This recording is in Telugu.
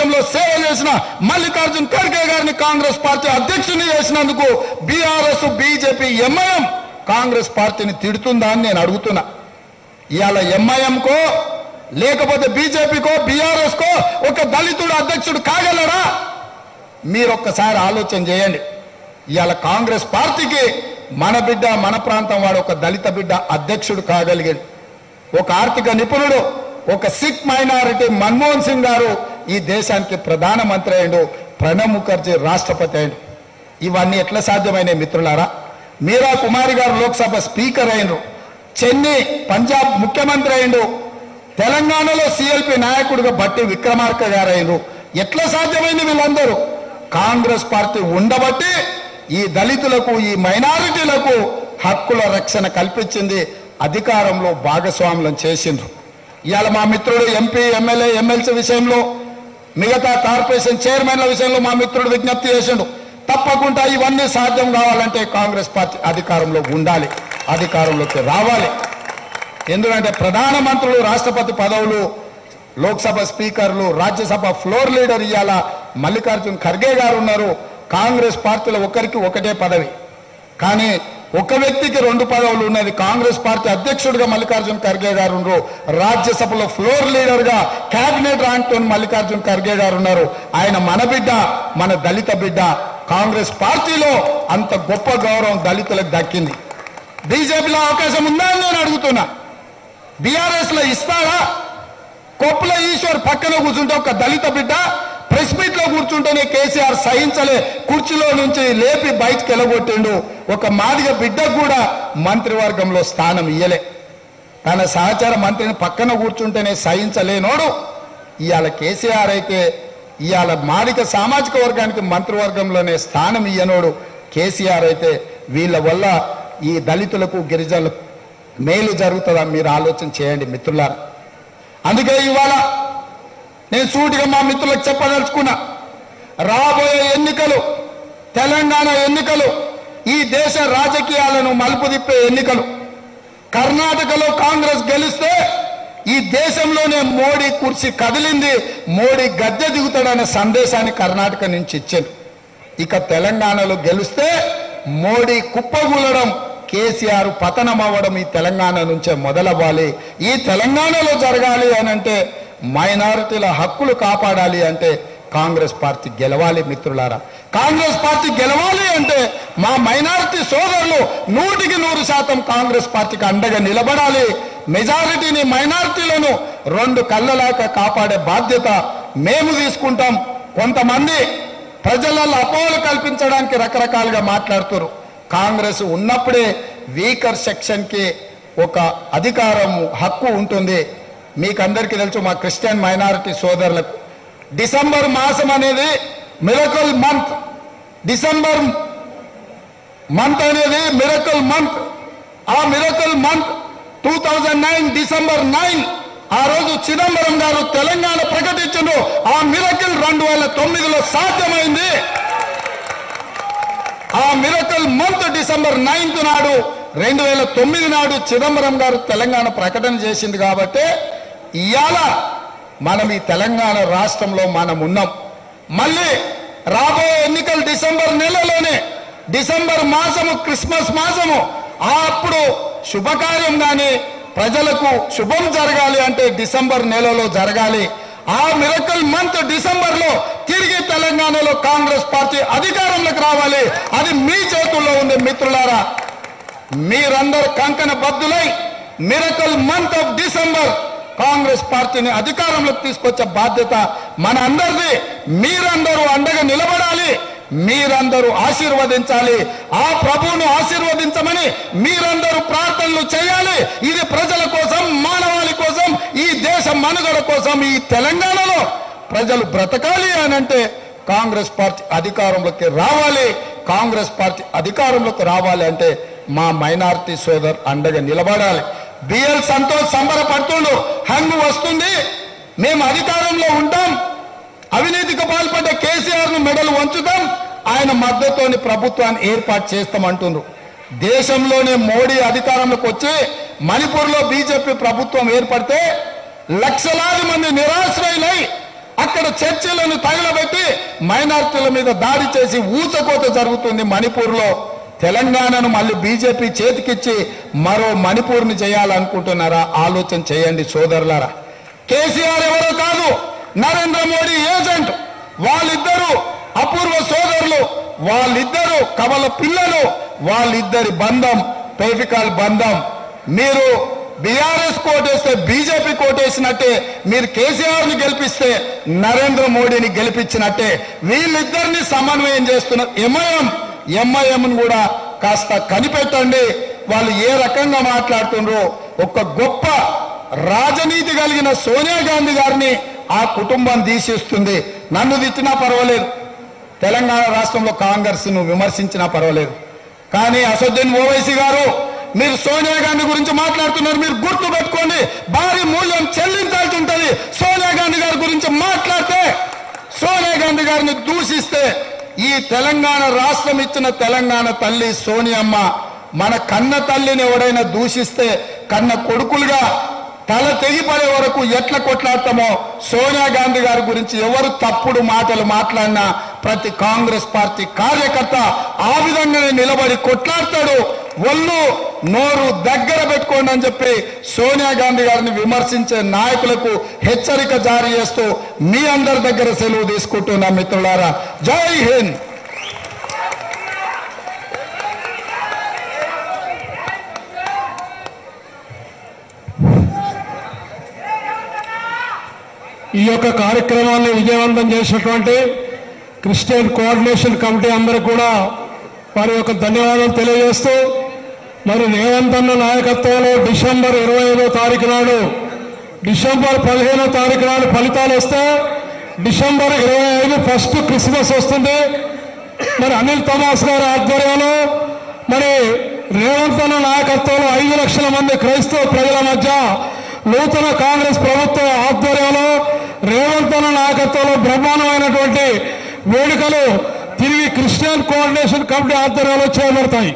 దేశంలో సేవ చేసిన మల్లికార్జున్ ఖర్గే గారిని కాంగ్రెస్ పార్టీ అధ్యక్షుని చేసినందుకు బీఆర్ఎస్ బీజేపీ ఎంఐఎం కాంగ్రెస్ పార్టీని తిడుతుందా అని నేను అడుగుతున్నా. ఇవాళ ఎంఐఎంకో లేకపోతే బీజేపీకో బీఆర్ఎస్కో ఒక దళితుడు అధ్యక్షుడు కాగలరా మీరు ఒక్కసారి ఆలోచన చేయండి. ఇవాళ కాంగ్రెస్ పార్టీకి మన బిడ్డ మన ప్రాంతం వాడు ఒక దళిత బిడ్డ అధ్యక్షుడు కాగలిగాడు. ఒక ఆర్థిక నిపుణుడు ఒక సిక్ మైనారిటీ మన్మోహన్ సింగ్ గారు ఈ దేశానికి ప్రధానమంత్రి అయ్యిండు ప్రణబ్ ముఖర్జీ రాష్ట్రపతి అయ్యాడు. ఇవన్నీ ఎట్లా సాధ్యమైనవి మిత్రులారా? మీరా కుమారి గారు లోక్సభ స్పీకర్ అయ్యారు చెన్నై పంజాబ్ ముఖ్యమంత్రి అయ్యిండు. తెలంగాణలో సిఎల్పి నాయకుడిగా బట్టి విక్రమార్క గారు అయ్యిండ్రు. ఎట్లా సాధ్యమైంది వీళ్ళందరూ? కాంగ్రెస్ పార్టీ ఉండబట్టి ఈ దళితులకు ఈ మైనారిటీలకు హక్కుల రక్షణ కల్పించింది అధికారంలో భాగస్వాములను చేసిండ్రు. ఇవాళ మా మిత్రుడు ఎంపీ ఎమ్మెల్యే ఎమ్మెల్సీ విషయంలో మిగతా కార్పొరేషన్ చైర్మన్ల విషయంలో మా మిత్రుడు విజ్ఞప్తి చేసిండు. తప్పకుండా ఇవన్నీ సాధ్యం కావాలంటే కాంగ్రెస్ పార్టీ అధికారంలో ఉండాలి. అధికారంలోకి రావాలి. ఎందుకంటే ప్రధానమంత్రులు రాష్ట్రపతి పదవులు లోక్సభ స్పీకర్లు రాజ్యసభ ఫ్లోర్ లీడర్ ఇవాళ మల్లికార్జున్ ఖర్గే గారు ఉన్నారు. కాంగ్రెస్ పార్టీలో ఒకరికి ఒకటే పదవి. కానీ ఒక వ్యక్తికి రెండు పదవులు ఉన్నది. కాంగ్రెస్ పార్టీ అధ్యక్షుడిగా మల్లికార్జున్ ఖర్గే గారు ఉన్నారు. రాజ్యసభలో ఫ్లోర్ లీడర్గా కేబినెట్ ర్యాంక్ మల్లికార్జున్ ఖర్గే గారు ఉన్నారు. ఆయన మన బిడ్డ మన దళిత బిడ్డ. కాంగ్రెస్ పార్టీలో అంత గొప్ప గౌరవం దళితులకు దక్కింది. బీజేపీలో అవకాశం ఉందా అని నేను అడుగుతున్నా. బీఆర్ఎస్లో ఇస్తారా కొప్పుల ఈశ్వర్ పక్కన కూర్చుంటే ఒక దళిత బిడ్డ ప్రెస్ మీట్లో కూర్చుంటేనే కేసీఆర్ సహించలే కుర్చీలో నుంచి లేపి బయటకు వెళ్ళగొట్టిండు. ఒక మాదిగ బిడ్డకు కూడా మంత్రివర్గంలో స్థానం ఇయ్యలే. తన సహచార మంత్రిని పక్కన కూర్చుంటేనే సహించలేనోడు. ఇవాళ కేసీఆర్ అయితే ఇవాళ మాదిక సామాజిక వర్గానికి మంత్రివర్గంలోనే స్థానం ఇయ్యనోడు కేసీఆర్ అయితే. వీళ్ళ వల్ల ఈ దళితులకు గిరిజనులకు మేలు జరుగుతుందా మీరు ఆలోచన చేయండి మిత్రులారా. అందుకే ఇవాళ నేను సూటిగా మా మిత్రులకు చెప్పదలుచుకున్నా. రాబోయే ఎన్నికలు తెలంగాణ ఎన్నికలు ఈ దేశ రాజకీయాలను మలుపు తిప్పే ఎన్నికలు. కర్ణాటకలో కాంగ్రెస్ గెలిస్తే ఈ దేశంలోనే మోడీ కుర్చీ కదిలింది మోడీ గద్దె దిగుతాడనే సందేశాన్ని కర్ణాటక నుంచి ఇచ్చారు ఇక తెలంగాణలో గెలిస్తే మోడీ కుప్పగూలడం కేసీఆర్ పతనం అవ్వడం ఈ తెలంగాణ నుంచే మొదలవ్వాలి. ఈ తెలంగాణలో జరగాలి అని అంటే మైనారిటీల హక్కులు కాపాడాలి అంటే కాంగ్రెస్ పార్టీ గెలవాలి మిత్రులారా. కాంగ్రెస్ పార్టీ గెలవాలి అంటే మా మైనారిటీ సోదరులు నూటికి నూరు శాతం కాంగ్రెస్ పార్టీకి అండగా నిలబడాలి. మెజారిటీని మైనారిటీలను రెండు కళ్ళలాగా కాపాడే బాధ్యత మేము తీసుకుంటాం. కొంతమంది ప్రజలలో అపోహలు కల్పించడానికి రకరకాలుగా మాట్లాడుతారు. కాంగ్రెస్ ఉన్నప్పుడే వీకర్ సెక్షన్కి ఒక అధికారం హక్కు ఉంటుంది. మీకు అందరికీ తెలుసు మా క్రిస్టియన్ మైనారిటీ సోదరులకు డిసెంబర్ మాసం అనేది మిరకల్ మంత్. డిసెంబర్ మంత్ అనేది మిరకల్ మంత్. ఆ miracle month two thousand nine December nine ఆ రోజు చిదంబరం గారు తెలంగాణ ప్రకటించను ఆ మిరకల్ రెండు వేల తొమ్మిదిలో సాధ్యమైంది. ఆ మిరకల్ మంత్ డిసెంబర్ నైన్త్ నాడు రెండు వేల తొమ్మిది నాడు చిదంబరం గారు తెలంగాణ ప్రకటన చేసింది కాబట్టి ఇవాళ మనం ఈ తెలంగాణ రాష్ట్రంలో మనం ఉన్నాం. మళ్ళీ రాబోయే ఎన్నికలు డిసెంబర్ నెలలోనే డిసెంబర్ మాసము క్రిస్మస్ మాసము అప్పుడు శుభకార్యం కానీ ప్రజలకు శుభం జరగాలి అంటే డిసెంబర్ నెలలో జరగాలి. ఆ మిరకల్ మంత్ డిసెంబర్లో తిరిగి తెలంగాణలో కాంగ్రెస్ పార్టీ అధికారంలోకి రావాలి. అది మీ చేతుల్లో ఉంది మిత్రులారా. మీరందరు కంకణ బద్దులై మిరకల్ మంత్ ఆఫ్ కాంగ్రెస్ పార్టీని అధికారంలోకి తీసుకొచ్చే బాధ్యత మన అందరిది. మీరందరూ అండగా నిలబడాలి. మీరందరూ ఆశీర్వదించాలి. ఆ ప్రభువును ఆశీర్వదించమని మీరందరూ ప్రార్థనలు చేయాలి. ఇది ప్రజల కోసం మానవాళి కోసం ఈ దేశ మనుగడ కోసం ఈ తెలంగాణలో ప్రజలు బ్రతకాలి అని అంటే కాంగ్రెస్ పార్టీ అధికారంలోకి రావాలి. కాంగ్రెస్ పార్టీ అధికారంలోకి రావాలి అంటే మా మైనార్టీ సోదర్ అండగా నిలబడాలి. బిఎల్ సంతోష్ సంబరపడుతుండు. హంగు వస్తుంది. మేము అధికారంలో ఉంటాం. అవినీతికి పాల్పడ్డ కేసీఆర్ను మెడలు వంచుతాం. ఆయన మద్దతుని ప్రభుత్వాన్ని ఏర్పాటు చేస్తామంటున్నారు దేశంలోనే మోడీ అధికారంలోకి వచ్చి మణిపూర్లో బీజేపీ ప్రభుత్వం ఏర్పడితే లక్షలాది మంది నిరాశ్రయులై అక్కడ చర్చలను తగలబెట్టి మైనార్టీల మీద దాడి చేసి ఊచకోత జరుగుతుంది మణిపూర్లో. తెలంగాణను మళ్ళీ బీజేపీ చేతికిచ్చి మరో మణిపూర్ని చేయాలనుకుంటున్నారా? ఆలోచన చేయండి సోదరులారా. కేసీఆర్ ఎవరో కాదు నరేంద్ర మోడీ ఏజెంట్. వాళ్ళిద్దరూ అపూర్వ సోదరులు వాళ్ళిద్దరూ కవల పిల్లలు వాళ్ళిద్దరి బంధం టోఫికాల్ బంధం. మీరు బీఆర్ఎస్ కోటేస్తే బీజేపీ కోటేసినట్టే మీరు కేసీఆర్ని గెలిపిస్తే నరేంద్ర మోడీని గెలిపించినట్టే. వీళ్ళిద్దరిని సమన్వయం చేస్తున్న ఎంఐఎం ఎంఐఎంను కూడా కాస్త కనిపెట్టండి. వాళ్ళు ఏ రకంగా మాట్లాడుతుండ్రో ఒక గొప్ప రాజనీతి కలిగిన సోనియా గాంధీ గారిని ఆ కుటుంబం తీసిస్తుంది నన్ను తిట్టినా పర్వాలేదు. తెలంగాణ రాష్ట్రంలో కాంగ్రెస్ను విమర్శించినా పర్వాలేదు. కానీ అసదుద్దీన్ ఓవైసీ గారు మీరు సోనియా గాంధీ గురించి మాట్లాడుతున్నారు మీరు గుర్తు పెట్టుకోండి. భారీ మూల్యం చెల్లించాల్సి ఉంటుంది. సోనియా గాంధీ గారి గురించి మాట్లాడితే సోనియా గాంధీ గారిని దూషిస్తే ఈ తెలంగాణ రాష్ట్రం ఇచ్చిన తెలంగాణ తల్లి సోనియమ్మ మన కన్న తల్లిని ఎవడైనా దూషిస్తే కన్న కొడుకులుగా తల తెగిపడే వరకు ఎట్లా కొట్లాడతామో సోనియా గాంధీ గారి గురించి ఎవరు తప్పుడు మాటలు మాట్లాడినా ప్రతి కాంగ్రెస్ పార్టీ కార్యకర్త ఆ విధంగానే నిలబడి కొట్లాడతాడు. ఒళ్ళు నోరు దగ్గర పెట్టుకోండి అని చెప్పి సోనియా గాంధీ గారిని విమర్శించే నాయకులకు హెచ్చరిక జారీ చేస్తూ మీ అందరి దగ్గర సెలవు తీసుకుంటున్నా మిత్రులారా. జై హింద్. ఈ యొక్క కార్యక్రమాన్ని విజయవంతం చేసినటువంటి క్రిస్టియన్ కోఆర్డినేషన్ కమిటీ అందరూ కూడా వారి యొక్క ధన్యవాదాలు తెలియజేస్తూ మరి రేవంత్ నాయకత్వంలో డిసెంబర్ ఇరవై ఐదో తారీఖు నాడు డిసెంబర్ పదిహేనో తారీఖు నాడు ఫలితాలు వస్తే డిసెంబర్ ఇరవై ఐదు ఫస్ట్ క్రిస్మస్ వస్తుంది. మరి అనిల్ థమాస్ గారి ఆధ్వర్యంలో మరి రేవంత్ అన్న నాయకత్వంలో ఐదు లక్షల మంది క్రైస్తవ ప్రజల మధ్య నూతన కాంగ్రెస్ ప్రభుత్వ ఆధ్వర్యంలో రేవంత్ అన్న నాయకత్వంలో బ్రహ్మాండమైనటువంటి వేడుకలు తిరిగి క్రిస్టియన్ కోఆర్డినేషన్ కమిటీ ఆధ్వర్యంలో చేయబడతాయి